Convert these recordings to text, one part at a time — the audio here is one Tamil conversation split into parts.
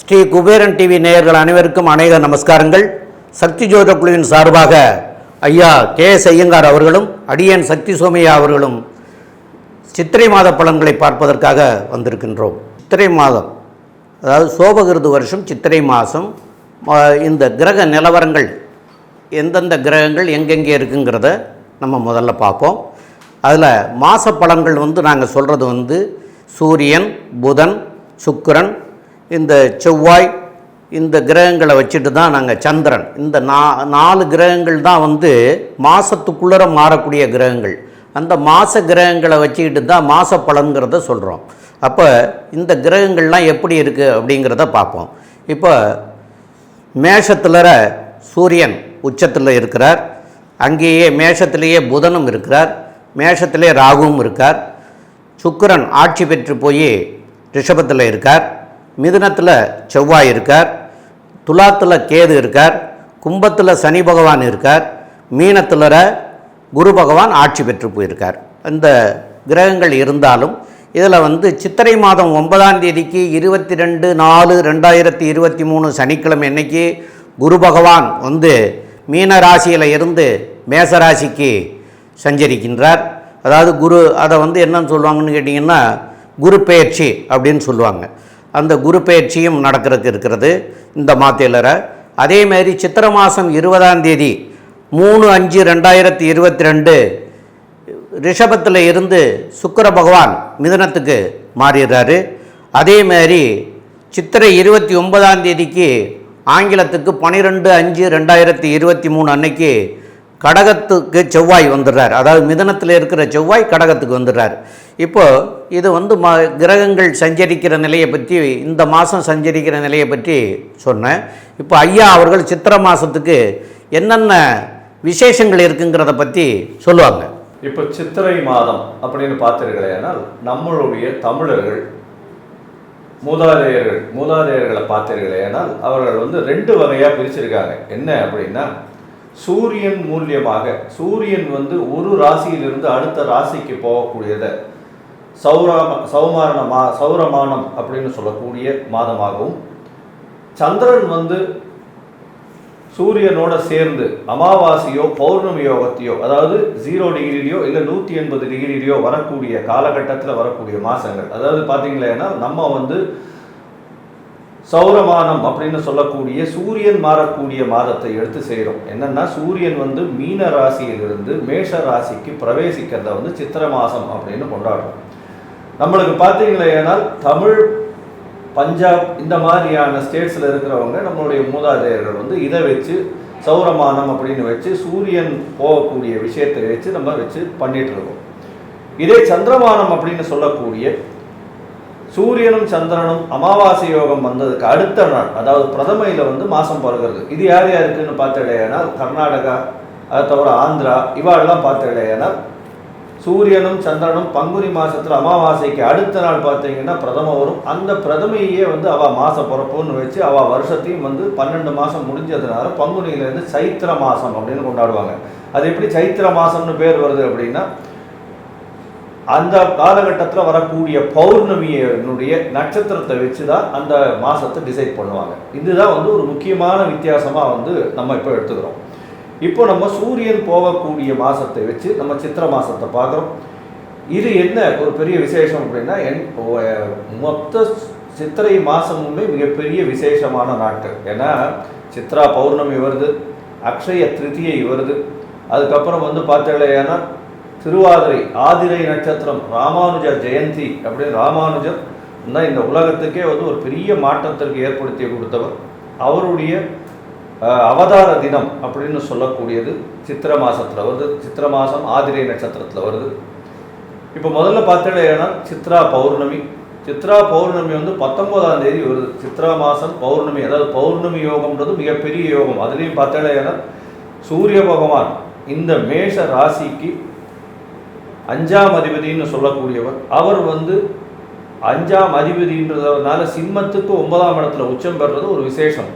ஸ்ரீ குபேரன் டிவி நேயர்கள் அனைவருக்கும் அநேக நமஸ்காரங்கள். சக்தி ஜோத குழுவின் சார்பாக ஐயா கே எஸ் ஐயங்கார் அவர்களும் அடியன் சக்தி சோமையா அவர்களும் சித்திரை மாத பலன்களை பார்ப்பதற்காக வந்திருக்கின்றோம். சித்திரை மாதம் அதாவது சோபகிருது வருஷம் சித்திரை மாதம் இந்த கிரக நிலவரங்கள் எந்தெந்த கிரகங்கள் எங்கெங்கே இருக்குங்கிறத நம்ம முதல்ல பார்ப்போம். அதில் மாத பலன்கள் வந்து நாங்கள் சொல்கிறது வந்து சூரியன் புதன் சுக்கரன் இந்த செவ்வாய் இந்த கிரகங்களை வச்சுட்டு தான் நாங்கள் சந்திரன். இந்த நா நாலு கிரகங்கள் தான் வந்து மாதத்துக்குள்ளே மாறக்கூடிய கிரகங்கள். அந்த மாத கிரகங்களை வச்சுக்கிட்டு தான் மாத பலன்கிறத சொல்கிறோம் அப்போ இந்த கிரகங்கள்லாம் எப்படி இருக்குது அப்படிங்கிறத பார்ப்போம். இப்போ மேஷத்தில் சூரியன் உச்சத்தில் இருக்கிறார். அங்கேயே மேஷத்திலேயே புதனும் இருக்கிறார். மேஷத்திலே ராகுவும் இருக்கார். சுக்கரன் ஆட்சி பெற்று போய் ரிஷபத்தில் இருக்கார். மிதுனத்தில் செவ்வாய் இருக்கார். துலாத்தில் கேது இருக்கார். கும்பத்தில் சனி பகவான் இருக்கார். மீனத்தில் குரு பகவான் ஆட்சி பெற்று போயிருக்கார். இந்த கிரகங்கள் இருந்தாலும் இதில் வந்து சித்திரை மாதம் ஒன்பதாம் தேதிக்கு இருபத்தி ரெண்டு நாலு ரெண்டாயிரத்தி இருபத்தி மூணு சனிக்கிழமை அன்னைக்கு குரு பகவான் வந்து மீன ராசியில் இருந்து மேசராசிக்கு சஞ்சரிக்கின்றார். அதாவது குரு அதை வந்து என்னன்னு சொல்லுவாங்கன்னு கேட்டிங்கன்னா குரு பெயர்ச்சி அப்படின்னு சொல்லுவாங்க. அந்த குரு பெயர்ச்சியும் நடக்கிறதுக்கு இருக்கிறது இந்த மாத்திலரை அதேமாரி சித்திர சித்திரை மாதம் இருபதாம் தேதி மூணு அஞ்சு ரெண்டாயிரத்தி இருபத்தி ரெண்டு ரிஷபத்தில் இருந்து சுக்கர பகவான் மிதுனத்துக்கு மாறிடுறாரு. அதேமாதிரி சித்திரை இருபத்தி ஒன்பதாம் தேதிக்கு ஆங்கிலத்துக்கு பன்னிரெண்டு அஞ்சு ரெண்டாயிரத்தி இருபத்தி மூணு அன்னைக்கு கடகத்துக்கு செவ்வாய் வந்துடுறார். அதாவது மிதனத்தில் இருக்கிற செவ்வாய் கடகத்துக்கு வந்துடுறார். இப்போது இது வந்து ம கிரகங்கள் சஞ்சரிக்கிற நிலையை பற்றி இந்த மாதம் சஞ்சரிக்கிற நிலையை பற்றி சொன்னேன். இப்போ ஐயா அவர்கள் சித்திரை மாதத்துக்கு என்னென்ன விசேஷங்கள் இருக்குங்கிறத பற்றி சொல்லுவாங்க. இப்போ சித்திரை மாதம் அப்படின்னு பார்த்தீர்களேனால் நம்மளுடைய தமிழர்கள் மூதாதையர்கள் மூதாதையர்களை பார்த்தீர்களேனால் அவர்கள் வந்து ரெண்டு வகையாக பிரிச்சிருக்காங்க. என்ன அப்படின்னா சூரியன் மூலியமாக சூரியன் வந்து ஒரு ராசியிலிருந்து அடுத்த ராசிக்கு போகக்கூடியதை. சௌராம சௌமாரண மா சௌரமானம் அப்படின்னு சொல்லக்கூடிய மாதமாகவும் சந்திரன் வந்து சூரியனோட சேர்ந்து அமாவாசையோ பௌர்ணமி யோகத்தையோ அதாவது ஜீரோ டிகிரிலையோ இல்லை நூற்றி எண்பது டிகிரிலையோ வரக்கூடிய காலகட்டத்தில் வரக்கூடிய மாதங்கள் அதாவது பார்த்தீங்களேன்னா நம்ம வந்து சௌரமானம் அப்படின்னு சொல்லக்கூடிய சூரியன் மாறக்கூடிய மாதத்தை எடுத்து செய்கிறோம் என்னென்னா சூரியன் வந்து மீன ராசியிலிருந்து மேஷ ராசிக்கு பிரவேசிக்கிறத வந்து சித்திர மாதம் அப்படின்னு கொண்டாடுறோம். நம்மளுக்கு பார்த்தீங்களேனால் தமிழ் பஞ்சாப் இந்த மாதிரியான ஸ்டேட்ஸில் இருக்கிறவங்க நம்மளுடைய மூதாதையர்கள் வந்து இதை வச்சு சௌரமானம் அப்படின்னு வச்சு சூரியன் போகக்கூடிய விஷயத்தை வச்சு நம்ம வச்சு பண்ணிகிட்டு இருக்கோம். இதே சந்திரமானம் அப்படின்னு சொல்லக்கூடிய சூரியனும் சந்திரனும் அமாவாசை யோகம் வந்ததுக்கு அடுத்த நாள் அதாவது பிரதமையில் வந்து மாதம் பிறகுறது இது யார் யாருக்குன்னு பார்த்துடையனா கர்நாடகா அதை தவிர ஆந்திரா இவாளெல்லாம் பார்த்துடையனா சூரியனும் சந்திரனும் பங்குனி மாதத்தில் அமாவாசைக்கு அடுத்த நாள் பார்த்தீங்கன்னா பிரதம வரும். அந்த பிரதமையே வந்து அவள் மாச பிறப்புன்னு வச்சு அவள் வருஷத்தையும் வந்து பன்னெண்டு மாதம் முடிஞ்சதுனால பங்குனியிலேருந்து சைத்திர மாதம் அப்படின்னு கொண்டாடுவாங்க. அது எப்படி சைத்திர மாதம்னு பேர் வருது அப்படின்னா அந்த காலகட்டத்தில் வரக்கூடிய பௌர்ணமியினுடைய நட்சத்திரத்தை வச்சு தான் அந்த மாதத்தை டிசைட் பண்ணுவாங்க. இதுதான் வந்து ஒரு முக்கியமான வித்தியாசமாக வந்து நம்ம இப்போ எடுத்துக்கிறோம். இப்போ நம்ம சூரியன் போகக்கூடிய மாதத்தை வச்சு நம்ம சித்திர மாதத்தை பார்க்குறோம். இது என்ன ஒரு பெரிய விசேஷம் அப்படின்னா என் மொத்த சித்திரை மாதமுமே மிகப்பெரிய விசேஷமான நாட்கள். ஏன்னா சித்ரா பௌர்ணமி வருது அக்ஷய திருதியை வருது. அதுக்கப்புறம் வந்து பார்த்தீங்கன்னா திருவாதிரை ஆதிரை நட்சத்திரம் ராமானுஜர் ஜெயந்தி அப்படின்னு ராமானுஜர் தான் இந்த உலகத்துக்கே வந்து ஒரு பெரிய மாற்றத்திற்கு ஏற்படுத்தி கொடுத்தவர். அவருடைய அவதார தினம் அப்படின்னு சொல்லக்கூடியது சித்திர மாதத்தில் வருது. சித்திர மாதம் ஆதிரை நட்சத்திரத்தில் வருது. இப்போ முதல்ல பார்த்தீங்கன்னா சித்ரா பௌர்ணமி. சித்ரா பௌர்ணமி வந்து பத்தொன்பதாம் தேதி வருது. சித்ரா மாதம் பௌர்ணமி அதாவது பௌர்ணமி யோகம்ன்றது மிகப்பெரிய யோகம். அதுலேயும் பார்த்தீங்கன்னா சூரிய பகவான் இந்த மேஷ ராசிக்கு அஞ்சாம் அதிபதின்னு சொல்லக்கூடியவர். அவர் வந்து அஞ்சாம் அதிபதின்றதுனால சிம்மத்துக்கு ஒன்பதாம் இடத்துல உச்சம் பெறுறது ஒரு விசேஷம்.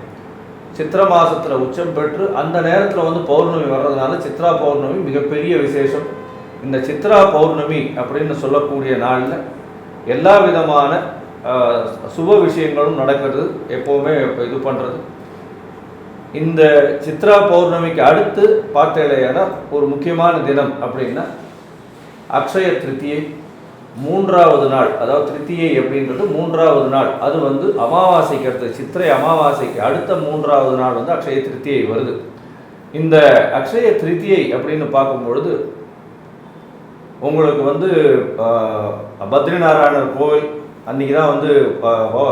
சித்திர மாசத்துல உச்சம் பெற்று அந்த நேரத்தில் வந்து பௌர்ணமி வர்றதுனால சித்ரா பௌர்ணமி மிகப்பெரிய விசேஷம். இந்த சித்ரா பௌர்ணமி அப்படின்னு சொல்லக்கூடிய நாளில் எல்லா விதமான சுப விஷயங்களும் நடக்கிறது. எப்போவுமே இது பண்ணுறது இந்த சித்ரா பௌர்ணமிக்கு அடுத்து பார்த்தேலையான ஒரு முக்கியமான தினம் அப்படின்னா அக்ஷய திருத்தியை மூன்றாவது நாள் அதாவது திருத்தியை அப்படின்றது மூன்றாவது நாள். அது வந்து அமாவாசைக்கு அடுத்த சித்திரை அமாவாசைக்கு அடுத்த மூன்றாவது நாள் வந்து அக்ஷய திருத்தியை வருது. இந்த அக்ஷய திருத்தியை அப்படின்னு பார்க்கும் பொழுது உங்களுக்கு வந்து பத்ரிநாராயணர் கோவில் அன்றைக்கி தான் வந்து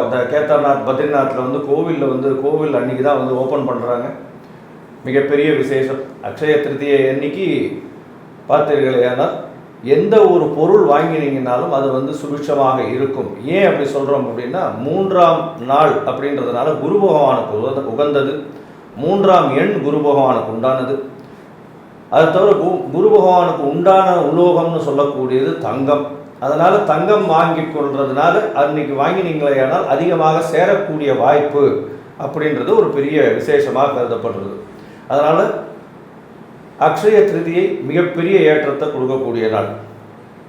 இந்த கேதார்நாத் பத்ரிநாத்தில் வந்து கோவிலில் வந்து கோவில் அன்றைக்கி தான் வந்து ஓப்பன் பண்ணுறாங்க மிகப்பெரிய விசேஷம். அக்ஷய திருத்தியை அன்னைக்கு பார்த்தீர்களேனால் எந்த ஒரு பொருள் வாங்கினீங்கனாலும் அது வந்து சுபிட்சமாக இருக்கும். ஏன் அப்படி சொல்கிறோம் அப்படின்னா மூன்றாம் நாள் அப்படின்றதுனால குரு பகவானுக்கு உகந்த- உகந்தது. மூன்றாம் எண் குரு பகவானுக்கு உண்டானது. அது தவிர கு- குரு பகவானுக்கு உண்டான உலோகம்னு சொல்லக்கூடியது தங்கம். அதனால் தங்கம் வாங்கி கொள்றதுனால அன்னைக்கு வாங்கினீங்களேயானால் அதிகமாக சேரக்கூடிய வாய்ப்பு அப்படின்றது ஒரு பெரிய விசேஷமாக கருதப்படுறது. அதனால் அக்ஷய திருதியை மிகப்பெரிய ஏற்றத்தை கொடுக்கக்கூடிய நாள்.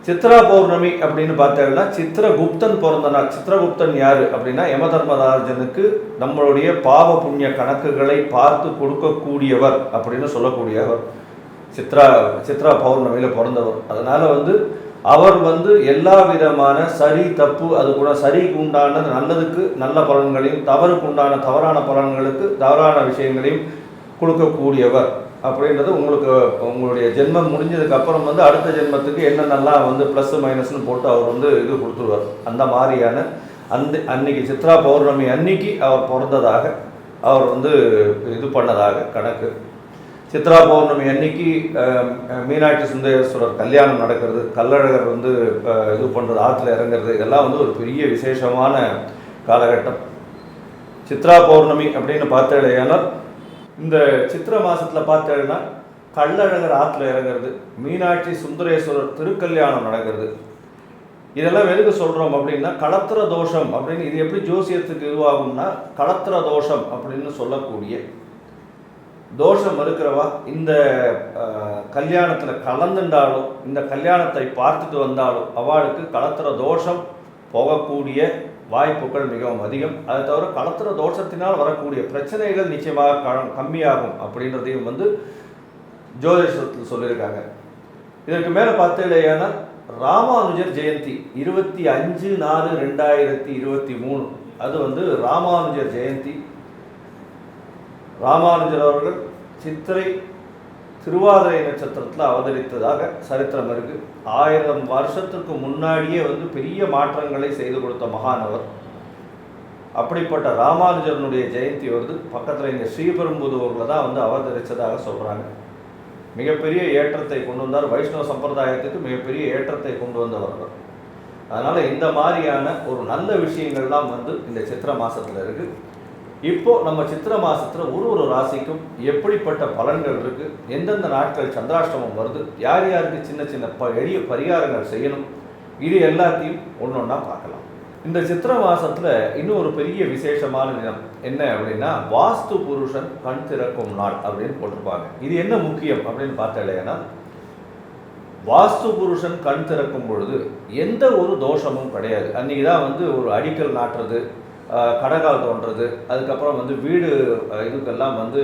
சித்ரா பௌர்ணமி அப்படின்னு பார்த்தீங்கன்னா சித்திரகுப்தன் பிறந்த நாள். சித்திரகுப்தன் யாரு அப்படின்னா யமதர்மராஜனுக்கு நம்மளுடைய பாவ புண்ணிய கணக்குகளை பார்த்து கொடுக்கக்கூடியவர் அப்படின்னு சொல்லக்கூடியவர். சித்ரா சித்ரா பௌர்ணமியில் பிறந்தவர். அதனால வந்து அவர் வந்து எல்லா விதமான சரி தப்பு அது கூட சரிக்கு உண்டான நல்லதுக்கு நல்ல பலன்களையும் தவறுக்கு உண்டான தவறான பலன்களுக்கு தவறான விஷயங்களையும் கொடுக்கக்கூடியவர். அப்படின்றது உங்களுக்கு உங்களுடைய ஜென்மம் முடிஞ்சதுக்கு அப்புறம் வந்து அடுத்த ஜென்மத்துக்கு என்னென்னலாம் வந்து ப்ளஸ் மைனஸ்னு போட்டு அவர் வந்து இது கொடுத்துருவார். அந்த மாதிரியான அந்த அன்னைக்கு சித்ரா பௌர்ணமி அன்னைக்கு அவர் பிறந்ததாக அவர் வந்து இது பண்ணதாக கணக்கு. சித்ரா பௌர்ணமி அன்னைக்கு மீனாட்சி சுந்தரேஸ்வரர் கல்யாணம் நடக்கிறது. கல்லழகர் வந்து இது பண்ணுறது ஆற்றுல இறங்குறது. இதெல்லாம் வந்து ஒரு பெரிய விசேஷமான காலகட்டம். சித்ரா பௌர்ணமி அப்படின்னு பார்த்தேனால் இந்த சித்திர மாசத்துல பார்த்தேன்னா கள்ளழகர் ஆற்றுல இறங்குறது மீனாட்சி சுந்தரேஸ்வரர் திருக்கல்யாணம் நடக்கிறது. இதெல்லாம் எதுக்கு சொல்கிறோம் அப்படின்னா களத்திர தோஷம் அப்படின்னு இது எப்படி ஜோசியத்துக்கு இதுவாகும்னா களத்திர தோஷம் அப்படின்னு சொல்லக்கூடிய தோஷம் இருக்கிறவா இந்த கல்யாணத்தில் கலந்துண்டாலும் இந்த கல்யாணத்தை பார்த்துட்டு வந்தாலும் அவளுக்கு களத்திர தோஷம் போகக்கூடிய வாய்ப்புகள் மிகவும் அதிகம். அதை தவிர களத்திர தோஷத்தினால் வரக்கூடிய பிரச்சனைகள் நிச்சயமாக கம்மியாகும் அப்படின்றதையும் வந்து ஜோதிஷத்தில் சொல்லியிருக்காங்க. இதற்கு மேலே பார்த்தீங்கன்னா ராமானுஜர் ஜெயந்தி இருபத்தி அஞ்சு நாலு ரெண்டாயிரத்தி இருபத்தி மூணு. அது வந்து ராமானுஜர் ஜெயந்தி. ராமானுஜர் அவர்கள் சித்திரை திருவாதிரை நட்சத்திரத்தில் அவதரித்ததாக சரித்திரம் இருக்கு. ஆயிரம் வருஷத்துக்கு முன்னாடியே வந்து பெரிய மாற்றங்களை செய்து கொடுத்த மகானவர். அப்படிப்பட்ட ராமானுஜனுடைய ஜெயந்தி வருது. பக்கத்தில் இங்கே ஸ்ரீபெரும்புதூரில் தான் வந்து அவதரித்ததாக சொல்கிறாங்க மிகப்பெரிய ஏற்றத்தை கொண்டு வந்தார். வைஷ்ணவ சம்பிரதாயத்துக்கு மிகப்பெரிய ஏற்றத்தை கொண்டு வந்தவர் அவர். இந்த மாதிரியான ஒரு நல்ல விஷயங்கள்லாம் வந்து இந்த சித்திர மாதத்தில் இருக்குது இப்போ நம்ம சித்திர மாசத்துல ஒரு ஒரு ராசிக்கும் எப்படிப்பட்ட பலன்கள் இருக்கு? எந்தெந்த நாட்கள் சந்திராஷ்டமம் வருது? யார் யாருக்கு சின்ன சின்ன ப எளிய பரிகாரங்கள் செய்யணும்? இது எல்லாத்தையும் ஒன்றொன்னா பார்க்கலாம். இந்த சித்திர மாசத்துல இன்னும் ஒரு பெரிய விசேஷமான தினம் என்ன அப்படின்னா வாஸ்து புருஷன் கண் திறக்கும் நாள் அப்படின்னு போட்டிருப்பாங்க. இது என்ன முக்கியம் அப்படின்னு பார்த்தேன்னா வாஸ்து புருஷன் கண் திறக்கும் பொழுது எந்த ஒரு தோஷமும் கிடையாது. அன்றைக்கி தான் வந்து ஒரு அடிக்கல் நாட்டுறது கடகால் தோன்றது. அதுக்கப்புறம் வந்து வீடு இதுக்கெல்லாம் வந்து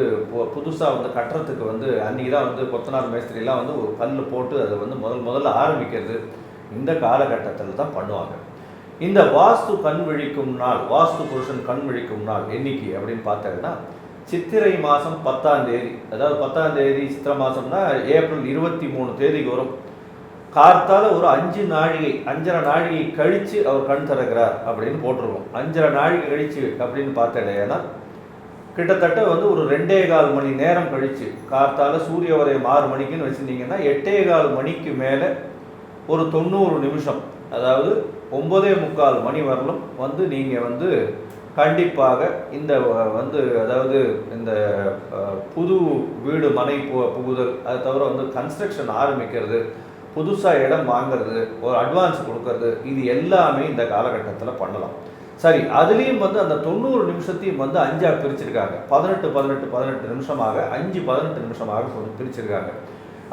புதுசாக வந்து கட்டுறதுக்கு வந்து அன்றைக்கி தான் வந்து கொத்தனார் மேஸ்திரிலாம் வந்து ஒரு கல் போட்டு அதை வந்து முதல் முதல்ல ஆரம்பிக்கிறது. இந்த காலகட்டத்தில் தான் பண்ணுவாங்க. இந்த வாஸ்து கண் விழிக்கும் நாள் வாஸ்து புருஷன் கண் விழிக்கும் நாள் என்னைக்கு அப்படின்னு பார்த்தாங்கன்னா சித்திரை மாதம் பத்தாம் தேதி. அதாவது பத்தாம் தேதி சித்திரை மாதம்னா ஏப்ரல் இருபத்தி மூணு தேதிக்கு வரும். கார்த்தால ஒரு அஞ்சு நாழிகை அஞ்சரை நாழிகை கழித்து அவர் கண் திறக்கிறார் அப்படின்னு போட்டிருக்கோம். அஞ்சரை நாழிகை கழித்து அப்படின்னு பார்த்தேன்னா கிட்டத்தட்ட வந்து ஒரு ரெண்டே கால் மணி நேரம் கழிச்சு கார்த்தால சூரிய உதயம் ஆறு மணிக்குன்னு வச்சுருந்தீங்கன்னா எட்டே கால் மணிக்கு மேலே ஒரு தொண்ணூறு நிமிஷம் அதாவது ஒம்பதே முக்கால் மணி வரலும் வந்து நீங்கள் வந்து கண்டிப்பாக இந்த வந்து அதாவது இந்த புது வீடு மனை பு- புகுதல் அதை தவிர வந்து கன்ஸ்ட்ரக்ஷன் ஆரம்பிக்கிறது. புதுசாக இடம் வாங்குறது ஒரு அட்வான்ஸ் கொடுக்கறது இது எல்லாமே இந்த காலகட்டத்தில் பண்ணலாம். சரி அதுலேயும் வந்து அந்த தொண்ணூறு நிமிஷத்தையும் வந்து அஞ்சாக பிரிச்சிருக்காங்க. பதினெட்டு பதினெட்டு பதினெட்டு நிமிஷமாக அஞ்சு பதினெட்டு நிமிஷமாக கொஞ்சம் பிரிச்சிருக்காங்க.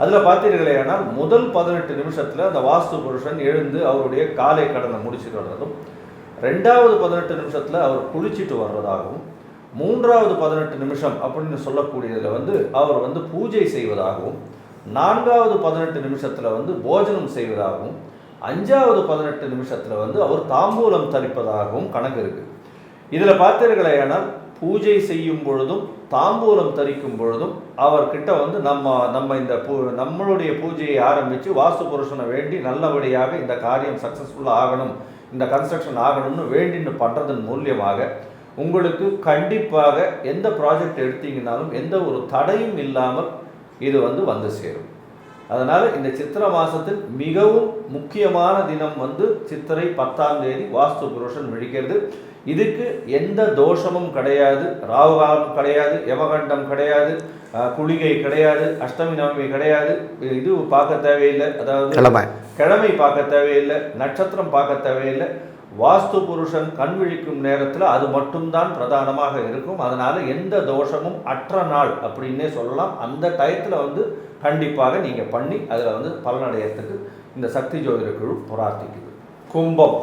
அதில் பார்த்தீர்களே ஆனால் முதல் பதினெட்டு நிமிஷத்தில் அந்த வாஸ்து புருஷன் எழுந்து அவருடைய காலை கடனை முடிச்சுட்டு வர்றதும் ரெண்டாவது பதினெட்டு நிமிஷத்தில் அவர் குளிச்சுட்டு வர்றதாகவும் மூன்றாவது பதினெட்டு நிமிஷம் அப்படின்னு சொல்லக்கூடியதில் வந்து அவர் வந்து பூஜை செய்வதாகவும் நான்காவது பதினெட்டு நிமிஷத்தில் வந்து போஜனம் செய்வதாகவும் அஞ்சாவது பதினெட்டு நிமிஷத்தில் வந்து அவர் தாம்பூலம் தரிப்பதாகவும் கணக்கு இருக்குது இதில் பார்த்தீர்களேனால் பூஜை செய்யும் பொழுதும் தாம்பூலம் தரிக்கும் பொழுதும் அவர்கிட்ட வந்து நம்ம நம்ம இந்த பூ நம்மளுடைய பூஜையை ஆரம்பித்து வாஸ்து புருஷனை வேண்டி நல்லபடியாக இந்த காரியம் சக்ஸஸ்ஃபுல்லாக ஆகணும் இந்த கன்ஸ்ட்ரக்ஷன் ஆகணும்னு வேண்டின்னு பண்ணுறதன் மூலியமாக உங்களுக்கு கண்டிப்பாக எந்த ப்ராஜெக்ட் எடுத்தீங்கனாலும் எந்த ஒரு தடையும் இல்லாமல் இது வந்து வந்து சேரும். அதனால் இந்த சித்திரை மாதத்தில் மிகவும் முக்கியமான தினம் வந்து சித்திரை பத்தாம் தேதி வாஸ்து புருஷன் விழிக்கிறது. இதுக்கு எந்த தோஷமும் கிடையாது ராகுகாலம் கிடையாது யமகண்டம் கிடையாது குளிகை கிடையாது அஷ்டமி நவமி கிடையாது. இது பார்க்க தேவையில்லை. அதாவது கிழமை பார்க்க தேவையில்லை நட்சத்திரம் பார்க்க தேவையில்லை. வாஸ்து புருஷன் கண் விழிக்கும் நேரத்தில் அது மட்டும்தான் பிரதானமாக இருக்கும். அதனால் எந்த தோஷமும் அற்ற நாள் அப்படின்னே சொல்லலாம். அந்த டயத்தில் வந்து கண்டிப்பாக நீங்கள் பண்ணி அதில் வந்து பலனடையத்துக்கு இந்த சக்தி ஜோதிட குழு பிரார்த்திக்குது. கும்பம்.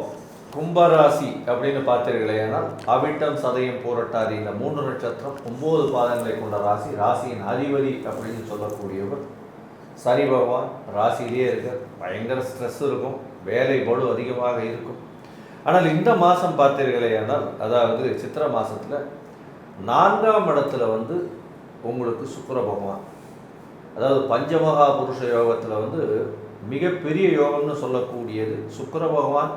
கும்பராசி அப்படின்னு பார்த்தீர்களேனால் அவிட்டம் சதயம் போரட்டாதி இந்த மூன்று நட்சத்திரம் ஒம்பது பாதங்களை கொண்ட ராசி ராசியின் அதிபதி அப்படின்னு சொல்லக்கூடியவர். சனி பகவான் ராசியிலே இருக்க பயங்கர ஸ்ட்ரெஸ் இருக்கும். வேலை பளு அதிகமாக இருக்கும். ஆனால் இந்த மாதம் பார்த்தீர்களே ஆனால் அதாவது சித்திரை மாதத்தில் நான்காம் இடத்துல வந்து உங்களுக்கு சுக்கர பகவான். அதாவது பஞ்சமகா புருஷ யோகத்தில் வந்து மிகப்பெரிய யோகம்னு சொல்லக்கூடியது சுக்கர பகவான்.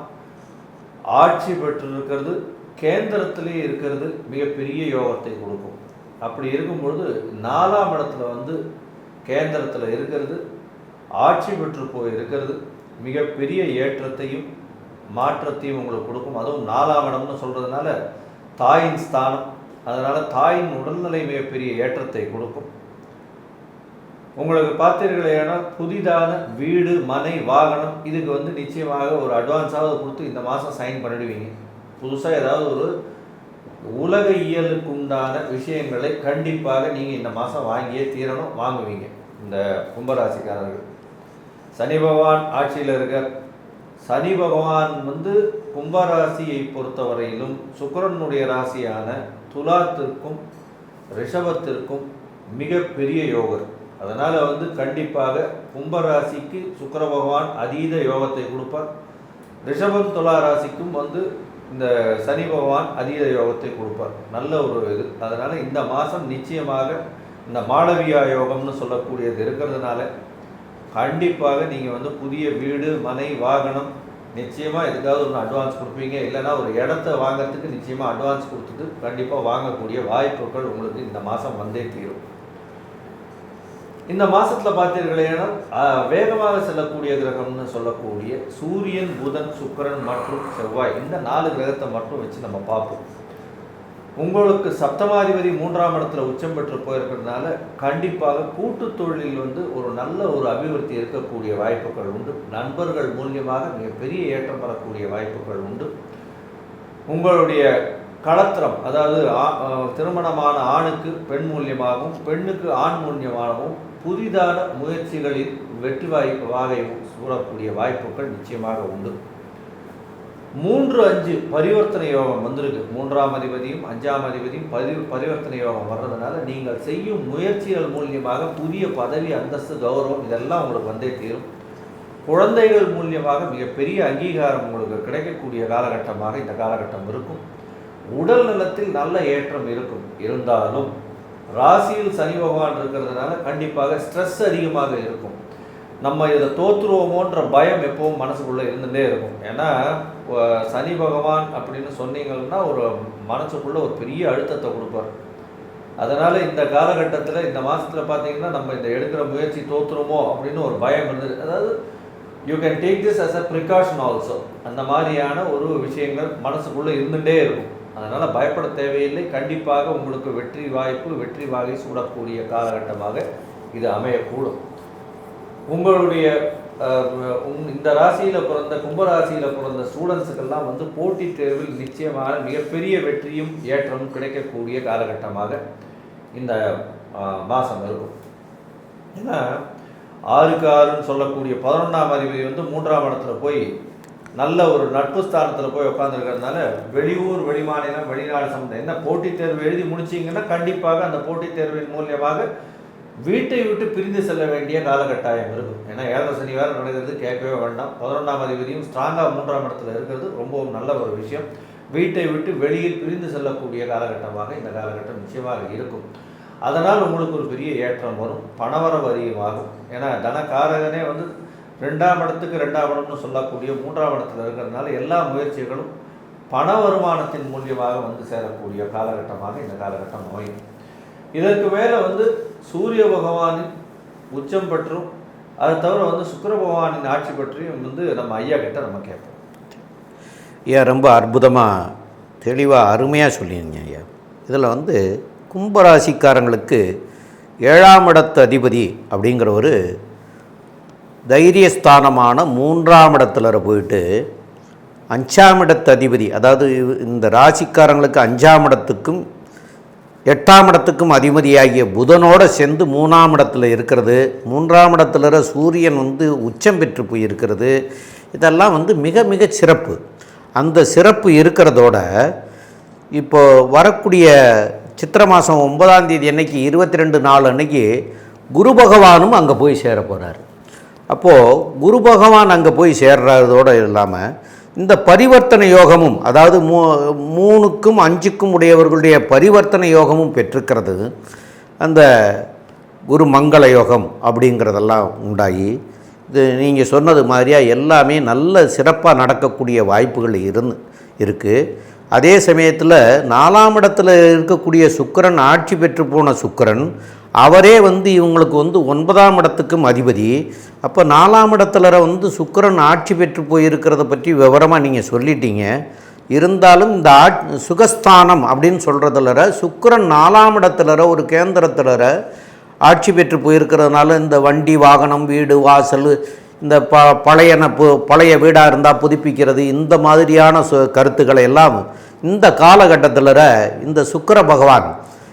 ஆட்சி பெற்றிருக்கிறது கேந்திரத்திலே இருக்கிறது மிகப்பெரிய யோகத்தை கொடுக்கும். அப்படி இருக்கும்பொழுது நாலாம் இடத்துல வந்து கேந்திரத்தில் இருக்கிறது ஆட்சி பெற்று போய் இருக்கிறது மிகப்பெரிய ஏற்றத்தையும் மாற்றத்தையும் உங்களுக்கு கொடுக்கும். அதுவும் நாலாம் இடம்னு சொல்கிறதுனால தாயின் ஸ்தானம். அதனால் தாயின் உடல்நிலை மிகப்பெரிய ஏற்றத்தை கொடுக்கும். உங்களுக்கு பார்த்தீர்களேனா புதிதான வீடு மனை வாகனம் இதுக்கு வந்து நிச்சயமாக ஒரு அட்வான்ஸாவது கொடுத்து இந்த மாதம் சைன் பண்ணிடுவீங்க. புதுசாக ஏதாவது ஒரு உலக இயலுக்கு உண்டான விஷயங்களை கண்டிப்பாக நீங்கள் இந்த மாதம் வாங்கியே தீரணும் வாங்குவீங்க. இந்த கும்பராசிக்காரர்கள். சனி பகவான் ஆட்சியில் இருக்க சனி பகவான் வந்து கும்பராசியை பொறுத்தவரையிலும் சுக்கரனுடைய ராசியான துலாத்திற்கும் ரிஷபத்திற்கும் மிகப்பெரிய யோகர். அதனால் வந்து கண்டிப்பாக கும்பராசிக்கு சுக்கர பகவான் அதீத யோகத்தை கொடுப்பார். ரிஷபம் துலா ராசிக்கும் வந்து இந்த சனி பகவான் அதீத யோகத்தை கொடுப்பார். நல்ல ஒரு இது. அதனால் இந்த மாதம் நிச்சயமாக இந்த மாளவியா யோகம்னு சொல்லக்கூடியது இருக்கிறதுனால கண்டிப்பாக நீங்கள் வந்து புதிய வீடு மனை வாகனம் நிச்சயமாக எதுக்காவது ஒன்று அட்வான்ஸ் கொடுப்பீங்க. இல்லைனா ஒரு இடத்த வாங்குறதுக்கு நிச்சயமாக அட்வான்ஸ் கொடுத்துட்டு கண்டிப்பாக வாங்கக்கூடிய வாய்ப்புகள் உங்களுக்கு இந்த மாதம் வந்தே தீரும். இந்த மாசத்துல பார்த்தீர்களேனால் வேகமாக செல்லக்கூடிய கிரகம்னு சொல்லக்கூடிய சூரியன் புதன் சுக்கிரன் மற்றும் செவ்வாய் இந்த நாலு கிரகத்தை மட்டும் வச்சு நம்ம பார்ப்போம். உங்களுக்கு சப்தமாதிபதி மூன்றாம் இடத்துல உச்சம் பெற்று போயிருக்கிறதுனால கண்டிப்பாக கூட்டு தொழிலில் வந்து ஒரு நல்ல ஒரு அபிவிருத்தி இருக்கக்கூடிய வாய்ப்புகள் உண்டு. நண்பர்கள் மூலியமாக மிகப்பெரிய ஏற்றம் பெறக்கூடிய வாய்ப்புகள் உண்டு. உங்களுடைய களத்திரம் அதாவது ஆ- திருமணமான ஆணுக்கு பெண் மூலியமாகவும் பெண்ணுக்கு ஆண் மூலியமாகவும் புதிதான முயற்சிகளில் வெற்றி வாய்ப்பு வாகை சூழக்கூடிய வாய்ப்புகள் நிச்சயமாக உண்டு. மூன்று அஞ்சு பரிவர்த்தனை யோகம் வந்திருக்கு. மூன்றாம் அதிபதியும் அஞ்சாம் அதிபதியும் பரி பரிவர்த்தனை யோகம் வர்றதுனால நீங்கள் செய்யும் முயற்சிகள் மூலியமாக புதிய பதவி அந்தஸ்து கௌரவம் இதெல்லாம் உங்களுக்கு வந்தே தீரும். குழந்தைகள் மூலியமாக மிகப்பெரிய அங்கீகாரம் உங்களுக்கு கிடைக்கக்கூடிய காலகட்டமாக இந்த காலகட்டம் இருக்கும். உடல் நலத்தில் நல்ல ஏற்றம் இருக்கும். இருந்தாலும் ராசியில் சனி பகவான் இருக்கிறதுனால கண்டிப்பாக ஸ்ட்ரெஸ் அதிகமாக இருக்கும். நம்ம இதை தோற்றுருவோமோன்ற பயம் எப்பவும் மனசுக்குள்ளே இருந்துகிட்டே இருக்கும். ஏன்னா சனி பகவான் அப்படின்னு சொன்னீங்கன்னா ஒரு மனசுக்குள்ளே ஒரு பெரிய அழுத்தத்தை கொடுப்பார். அதனால் இந்த காலகட்டத்தில் இந்த மாதத்தில் பார்த்தீங்கன்னா நம்ம இந்த எடுக்கிற முயற்சி தோற்றுருமோ அப்படின்னு ஒரு பயம் இருந்தது. அதாவது you can take this as a precaution also அந்த மாதிரியான ஒரு விஷயங்கள் மனசுக்குள்ளே இருந்துகிட்டே இருக்கும். அதனால் பயப்பட தேவையில்லை. கண்டிப்பாக உங்களுக்கு வெற்றி வாய்ப்பு வெற்றி வாகை சூடக்கூடிய காலகட்டமாக இது அமையக்கூடும். உங்களுடைய இந்த ராசியில் பிறந்த கும்பராசியில் பிறந்த ஸ்டூடெண்ட்ஸுக்கெல்லாம் வந்து போட்டித் தேர்வில் நிச்சயமான மிகப்பெரிய வெற்றியும் ஏற்றமும் கிடைக்கக்கூடிய காலகட்டமாக இந்த மாதம் இருக்கும். ஏன்னா ஆறுக்கு ஆறுன்னு சொல்லக்கூடிய பதினொன்றாம் அதிபதி வந்து மூன்றாம் இடத்துல போய் நல்ல ஒரு நட்பு ஸ்தானத்தில் போய் உட்காந்துருக்கிறதுனால வெளியூர் வெளிமாநிலம் வெளிநாடு சம்மந்தம் என்ன போட்டித் தேர்வு எழுதி முடிச்சீங்கன்னா கண்டிப்பாக அந்த போட்டித் தேர்வின் மூலியமாக வீட்டை விட்டு பிரிந்து செல்ல வேண்டிய காலகட்டாயம் இருக்கும். ஏன்னா ஏழரை சனிவாரம் நடக்கிறது கேட்கவே வேண்டாம். பதினொன்றாம் அதிபதியும் ஸ்ட்ராங்காக மூன்றாம் இடத்துல இருக்கிறது ரொம்பவும் நல்ல ஒரு விஷயம். வீட்டை விட்டு வெளியில் பிரிந்து செல்லக்கூடிய காலகட்டமாக இந்த காலகட்டம் நிச்சயமாக இருக்கும். அதனால் உங்களுக்கு ஒரு பெரிய ஏற்றம் வரும். பணவரவு அதிகமாகும். ஏன்னா தனக்காரகனே வந்து ரெண்டாம் இடத்துக்கு ரெண்டாம் இடம்னு சொல்லக்கூடிய மூன்றாம் இடத்துல இருக்கிறதுனால எல்லா முயற்சிகளும் பண வருமானத்தின் மூலியமாக வந்து சேரக்கூடிய காலகட்டமாக இந்த காலகட்டம் அமையும். இதற்கு மேலே வந்து சூரிய பகவானின் உச்சம் பற்றும் அதை தவிர வந்து சுக்கர பகவானின் ஆட்சி பற்றியும் வந்து நம்ம ஐயா கிட்ட நம்ம கேட்போம். ஐயா ரொம்ப அற்புதமாக தெளிவாக அருமையாக சொல்லியிருங்க ஐயா. இதில் வந்து கும்பராசிக்காரங்களுக்கு ஏழாம் இடத்து அதிபதி அப்படிங்கிற ஒரு தைரியஸ்தானமான மூன்றாம் இடத்துல போயிட்டு அஞ்சாம் இடத்து அதிபதி அதாவது இந்த ராசிக்காரங்களுக்கு அஞ்சாம் இடத்துக்கும் எட்டாம் இடத்துக்கும் அதிபதியாகிய புதனோடு சேர்ந்து மூணாம் இடத்துல இருக்கிறது. மூன்றாம் இடத்துல சூரியன் வந்து உச்சம் பெற்று போயிருக்கிறது. இதெல்லாம் வந்து மிக மிக சிறப்பு. அந்த சிறப்பு இருக்கிறதோட இப்போ வரக்கூடிய சித்திர மாதம் ஒன்பதாம் தேதி அன்னைக்கு இருபத்தி ரெண்டு நாள் அன்னைக்கு குரு பகவானும் அங்கே போய் சேர போகிறார் அப்போது குரு பகவான் அங்கே போய் சேர்றதோடு இல்லாமல் இந்த பரிவர்த்தனை யோகமும் அதாவது மூ மூணுக்கும் அஞ்சுக்கும் உடையவர்களுடைய பரிவர்த்தனை யோகமும் பெற்றிருக்கிறது. அந்த குரு மங்கள யோகம் அப்படிங்கிறதெல்லாம் உண்டாகி இது நீங்கள் சொன்னது மாதிரியா எல்லாமே நல்ல சிறப்பாக நடக்கக்கூடிய வாய்ப்புகள் இருந்து இருக்குது அதே சமயத்தில் நாலாம் இடத்துல இருக்கக்கூடிய சுக்கிரன் ஆட்சி பெற்று போன சுக்கிரன் அவரே வந்து இவங்களுக்கு வந்து ஒன்பதாம் இடத்துக்கும் அதிபதி. அப்போ நாலாம் இடத்துல வந்து சுக்கரன் ஆட்சி பெற்று போயிருக்கிறத பற்றி விவரமாக நீங்கள் சொல்லிட்டீங்க. இருந்தாலும் இந்த ஆட் சுகஸ்தானம் அப்படின்னு சொல்கிறதுல சுக்கிரன் நாலாம் இடத்துல ஒரு கேந்திரத்தில் ஆட்சி பெற்று போயிருக்கிறதுனால இந்த வண்டி வாகனம் வீடு வாசல் இந்த ப பழையன பு பழைய வீடாக இருந்தால் புதுப்பிக்கிறது இந்த மாதிரியான சு கருத்துக்களை எல்லாம் இந்த காலகட்டத்தில் இந்த சுக்கிர பகவான்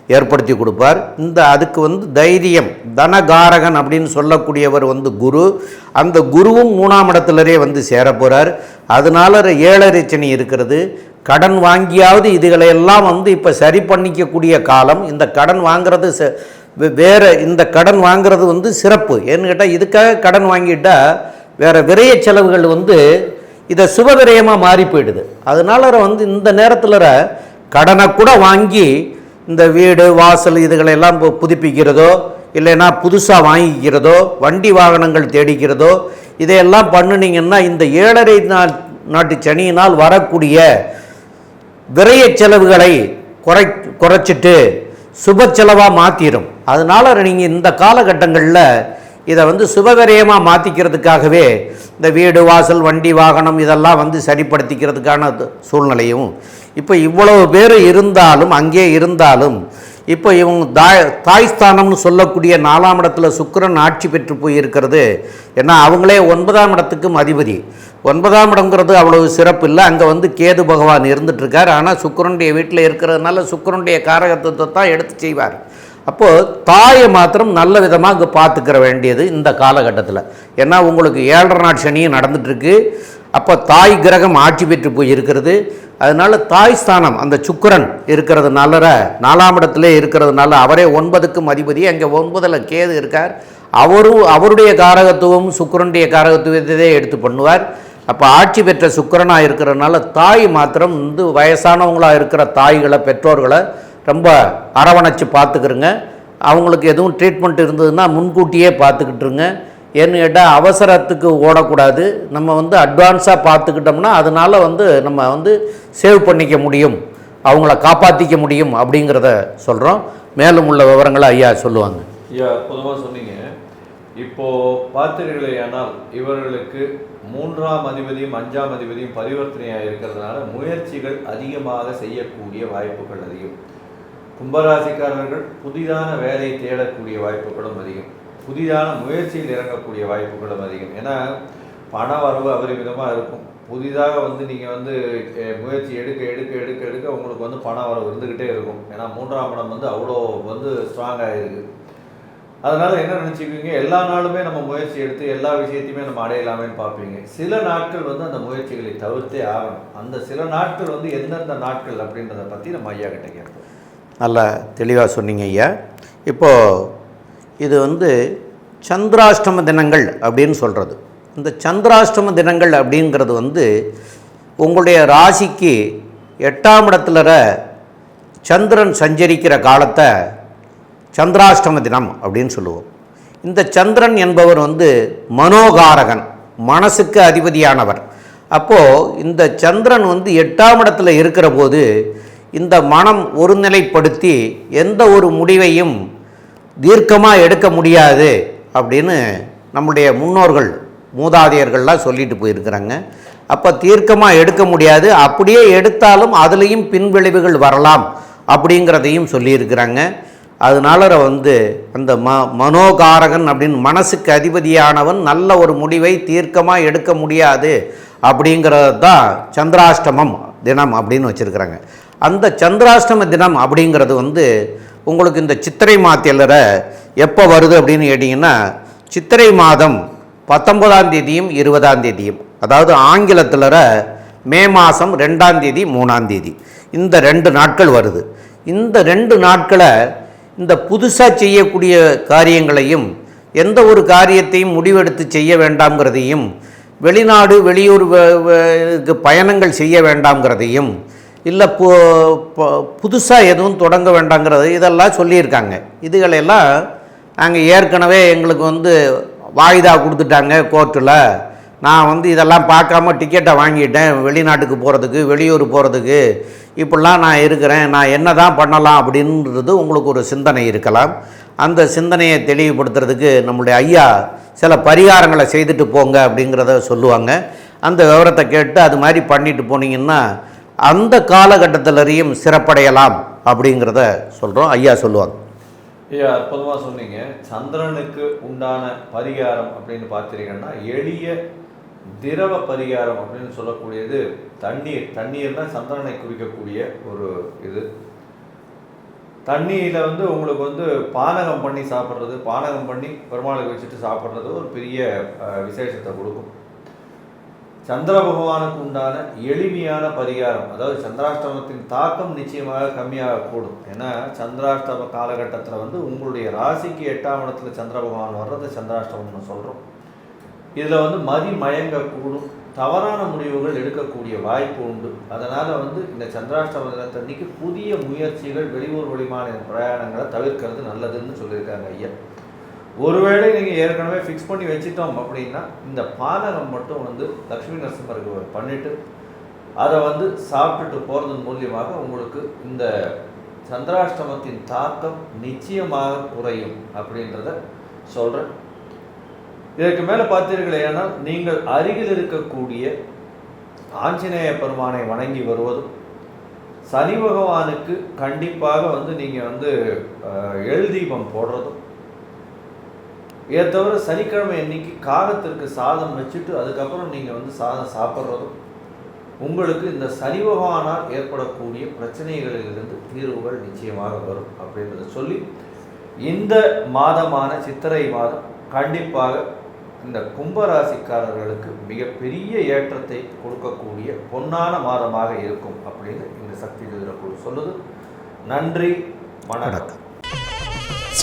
ஏற்படுத்தி கொடுப்பார். இந்த அதுக்கு வந்து தைரியம் தனகாரகன் அப்படின்னு சொல்லக்கூடியவர் வந்து குரு. அந்த குருவும் மூணாம் இடத்துலரே வந்து சேரப்போகிறார் அதனால ஏழரை சனி இருக்கிறது. கடன் வாங்கியாவது இதுகளையெல்லாம் வந்து இப்போ சரி பண்ணிக்கக்கூடிய காலம். இந்த கடன் வாங்குறது ச- வேற இந்த கடன் வாங்கிறது வந்து சிறப்பு. ஏன்னு கேட்டால் இதுக்காக கடன் வாங்கிட்டால் வேறு விரைய செலவுகள் வந்து இதை சுபவிரயமாக மாறி போயிடுது. அதனால வந்து இந்த நேரத்தில் கடனை கூட வாங்கி இந்த வீடு வாசல் இதுகளெல்லாம் பு- புதுப்பிக்கிறதோ இல்லைன்னா புதுசாக வாங்கிக்கிறதோ வண்டி வாகனங்கள் தேடிக்கிறதோ இதையெல்லாம் பண்ணுனீங்கன்னா இந்த ஏழரை நாள் நாட்டு சனியினால் வரக்கூடிய விரைய செலவுகளை குறை குறைச்சிட்டு சுப செலவாக மாற்றிடும் அதனால் நீங்கள் இந்த காலகட்டங்களில் இதை வந்து சுபகரியமாக மாற்றிக்கிறதுக்காகவே இந்த வீடு வாசல் வண்டி வாகனம் இதெல்லாம் வந்து சரிப்படுத்திக்கிறதுக்கான சூழ்நிலையும் இப்போ இவ்வளவு பேர் இருந்தாலும் அங்கே இருந்தாலும் இப்போ இவங்க தாய் தாய்ஸ்தானம்னு சொல்லக்கூடிய நாலாம் இடத்துல சுக்கிரன் ஆட்சி பெற்று போயிருக்கிறது ஏன்னா அவங்களே ஒன்பதாம் இடத்துக்கும் அதிபதி. ஒன்பதாம் இடங்கிறது அவ்வளவு சிறப்பு இல்லை. அங்கே வந்து கேது பகவான் இருந்துட்டுருக்கார். ஆனால் சுக்கிரனுடைய வீட்டில் இருக்கிறதுனால சுக்கரனுடைய காரகத்துவத்தை தான் எடுத்து செய்வார். அப்போது தாயை மாத்திரம் நல்ல விதமாக அங்கே பார்த்துக்கிற வேண்டியது இந்த காலகட்டத்தில். ஏன்னா உங்களுக்கு ஏழரை நாட் சனியும் நடந்துட்டுருக்கு. அப்போ தாய் கிரகம் ஆட்சி பெற்று போய் இருக்கிறது அதனால தாய் ஸ்தானம் அந்த சுக்கிரன் இருக்கிறதுனால நாலாம் இடத்துல இருக்கிறதுனால அவரே ஒன்பதுக்கும் அதிபதி அங்கே ஒன்பதில் கேது இருக்கார். அவரும் அவருடைய காரகத்துவம் சுக்கரனுடைய காரகத்துவத்தையே எடுத்து பண்ணுவார். அப்போ ஆட்சி பெற்ற சுக்கரனாக இருக்கிறதுனால தாய் மாத்திரம் வந்து வயசானவங்களாக இருக்கிற தாய்களை பெற்றோர்களை ரொம்ப அரவணைச்சு பார்த்துக்கிறங்க அவங்களுக்கு எதுவும் ட்ரீட்மெண்ட் இருந்ததுன்னா முன்கூட்டியே பார்த்துக்கிட்டுருங்க. ஏன்னு கேட்டால் அவசரத்துக்கு ஓடக்கூடாது. நம்ம வந்து அட்வான்ஸாக பார்த்துக்கிட்டோம்னா அதனால் வந்து நம்ம வந்து சேவ் பண்ணிக்க முடியும். அவங்கள காப்பாற்றிக்க முடியும் அப்படிங்கிறத சொல்கிறோம் மேலும் உள்ள விவரங்களை ஐயா சொல்லுவாங்க. ஐயா பொதுவாக சொன்னீங்க. இப்போது பார்த்தீர்களே ஆனால் இவர்களுக்கு மூன்றாம் அதிபதியும் அஞ்சாம் அதிபதியும் பரிவர்த்தனையாக இருக்கிறதுனால முயற்சிகள் அதிகமாக செய்யக்கூடிய வாய்ப்புகள் அதிகம். கும்பராசிக்காரர்கள் புதிதான வேலை தேடக்கூடிய வாய்ப்புகளும் அதிகம். புதிதான முயற்சியில் இறங்கக்கூடிய வாய்ப்புகளும் அதிகம். ஏன்னா பண வரவு அபரிமிதமாக இருக்கும். புதிதாக வந்து நீங்கள் வந்து முயற்சி எடுக்க எடுக்க எடுக்க எடுக்க உங்களுக்கு வந்து பண வரவு இருந்துக்கிட்டே இருக்கும். ஏன்னா மூன்றாம் இடம் வந்து அவ்வளோ வந்து ஸ்ட்ராங்காக இருக்குது அதனால் என்ன நினச்சிக்குவீங்க? எல்லா நாளுமே நம்ம முயற்சி எடுத்து எல்லா விஷயத்தையுமே நம்ம அடையலாமேன்னு பார்ப்பீங்க. சில நாட்கள் வந்து அந்த முயற்சிகளை தவிர்த்தே ஆகணும். அந்த சில நாட்கள் வந்து எந்தெந்த நாட்கள் அப்படின்றத பற்றி நம்ம ஐயா கிட்ட கேட்போம். நல்லா தெளிவாக சொன்னீங்க ஐயா. இப்போது இது வந்து சந்திராஷ்டம தினங்கள் அப்படின்னு சொல்கிறது இந்த சந்திராஷ்டம தினங்கள் அப்படிங்கிறது வந்து உங்களுடைய ராசிக்கு எட்டாம் இடத்துல சந்திரன் சஞ்சரிக்கிற காலத்தை சந்திராஷ்டம தினம் அப்படின்னு சொல்லுவோம். இந்த சந்திரன் என்பவர் வந்து மனோகாரகன் மனசுக்கு அதிபதியானவர். அப்போது இந்த சந்திரன் வந்து எட்டாம் இடத்துல இருக்கிற போது இந்த மனம் ஒருநிலைப்படுத்தி எந்த ஒரு முடிவையும் தீர்க்கமாக எடுக்க முடியாது அப்படின்னு நம்முடைய முன்னோர்கள் மூதாதையர்கள்லாம் சொல்லிட்டு போயிருக்கிறாங்க. அப்போ தீர்க்கமாக எடுக்க முடியாது அப்படியே எடுத்தாலும் அதுலேயும் பின்விளைவுகள் வரலாம் அப்படிங்கிறதையும் சொல்லியிருக்கிறாங்க. அதனால வந்து அந்த ம மனோகாரகன் அப்படின்னு மனசுக்கு அதிபதியானவன் நல்ல ஒரு முடிவை தீர்க்கமாக எடுக்க முடியாது அப்படிங்கிறது தான் சந்திராஷ்டமம் தினம் அப்படின்னு வச்சுருக்கிறாங்க. அந்த சந்திராஷ்டம தினம் அப்படிங்கிறது வந்து உங்களுக்கு இந்த சித்திரை மாத்தியலர எப்போ வருது அப்படின்னு கேட்டிங்கன்னா சித்திரை மாதம் பத்தொன்பதாம் தேதியும் இருபதாம் தேதியும் அதாவது ஆங்கிலத்தில் மே மாதம் ரெண்டாம் தேதி மூணாம் தேதி இந்த ரெண்டு நாட்கள் வருது. இந்த ரெண்டு நாட்களை இந்த புதுசாக செய்யக்கூடிய காரியங்களையும் எந்த ஒரு காரியத்தையும் முடிவெடுத்து செய்ய வேண்டாம்ங்கிறதையும் வெளிநாடு வெளியூர் பயணங்கள் செய்ய வேண்டாம்ங்கிறதையும் இல்லை பு புதுசாக எதுவும் தொடங்க வேண்டாங்கிறது இதெல்லாம் சொல்லியிருக்காங்க. இதுகளெல்லாம் நாங்கள் ஏற்கனவே எங்களுக்கு வந்து வாய்தா கொடுத்துட்டாங்க கோர்ட்டில். நான் வந்து இதெல்லாம் பார்க்காம டிக்கெட்டை வாங்கிட்டேன் வெளிநாட்டுக்கு போகிறதுக்கு வெளியூர் போகிறதுக்கு இப்படிலாம் நான் இருக்கிறேன் நான் என்ன தான் பண்ணலாம் அப்படின்றது உங்களுக்கு ஒரு சிந்தனை இருக்கலாம். அந்த சிந்தனையை தெளிவுபடுத்துறதுக்கு நம்மளுடைய ஐயா சில பரிகாரங்களை செய்துட்டு போங்க அப்படிங்கிறத சொல்லுவாங்க. அந்த விவரத்தை கேட்டு அது மாதிரி பண்ணிட்டு போனீங்கன்னா அந்த காலகட்டத்திலரையும் சிறப்படையலாம் அப்படிங்கிறத சொல்கிறோம் ஐயா சொல்லுவாங்க. ஐயா அற்புதமாக சொன்னீங்க சந்திரனுக்கு உண்டான பரிகாரம் அப்படின்னு பார்த்தீங்கன்னா எளிய திரவ பரிகாரம் அப்படின்னு சொல்லக்கூடியது தண்ணீர். தண்ணீர் தான் சந்திரனை குறிக்கக்கூடிய ஒரு இது. தண்ணியில் வந்து உங்களுக்கு வந்து பானகம் பண்ணி சாப்பிட்றது பானகம் பண்ணி பெருமாளுக்கு வச்சுட்டு சாப்பிட்றது ஒரு பெரிய விசேஷத்தை கொடுக்கும். சந்திர பகவானுக்கு உண்டான எளிமையான பரிகாரம் அதாவது சந்திராஷ்டமத்தின் தாக்கம் நிச்சயமாக கம்மியாக கூடும். ஏன்னா சந்திராஷ்டம காலகட்டத்தில் வந்து உங்களுடைய ராசிக்கு எட்டாம் இடத்துல சந்திர பகவான் வர்றது சந்திராஷ்டமம்னு சொல்கிறோம் இதில் வந்து மதி மயங்கக்கூடும் தவறான முடிவுகள் எடுக்கக்கூடிய வாய்ப்பு உண்டு. அதனால் வந்து இந்த சந்திராஷ்டம தினத்தன்னைக்கு புதிய முயற்சிகள் வெளியூர் வெளிமாநில பிரயாணங்களை தவிர்க்கிறது நல்லதுன்னு சொல்லியிருக்காங்க ஐயா. ஒருவேளை நீங்கள் ஏற்கனவே ஃபிக்ஸ் பண்ணி வச்சிட்டோம் அப்படின்னா இந்த பானகம் மட்டும் வந்து லக்ஷ்மி நரசிம்மருக்கு பண்ணிவிட்டு அதை வந்து சாப்பிட்டுட்டு போகிறதன் மூலியமாக உங்களுக்கு இந்த சந்திராஷ்டமத்தின் தாக்கம் நிச்சயமாக குறையும் அப்படின்றத சொல்கிறேன் இதற்கு மேலே பார்த்தீர்களேயானால் நீங்கள் அருகில் இருக்கக்கூடிய ஆஞ்சநேய பெருமானை வணங்கி வருவதும் சனி பகவானுக்கு கண்டிப்பாக வந்து நீங்கள் வந்து எழுதீபம் போடுறதும் இதை தவிர சனிக்கிழமை அன்னைக்கு காகத்திற்கு சாதம் வச்சுட்டு அதுக்கப்புறம் நீங்கள் வந்து சாதம் சாப்பிட்றதும் உங்களுக்கு இந்த சனி பகவானால் ஏற்படக்கூடிய பிரச்சனைகளிலிருந்து தீர்வுகள் நிச்சயமாக வரும் அப்படின்றத சொல்லி இந்த மாதமான சித்திரை மாதம் கண்டிப்பாக இந்த கும்பராசிக்காரர்களுக்கு மிகப்பெரிய ஏற்றத்தை கொடுக்கக்கூடிய பொன்னான மாதமாக இருக்கும் அப்படின்னு இந்த சக்தி குழு சொல்லுது. நன்றி வணக்கம்.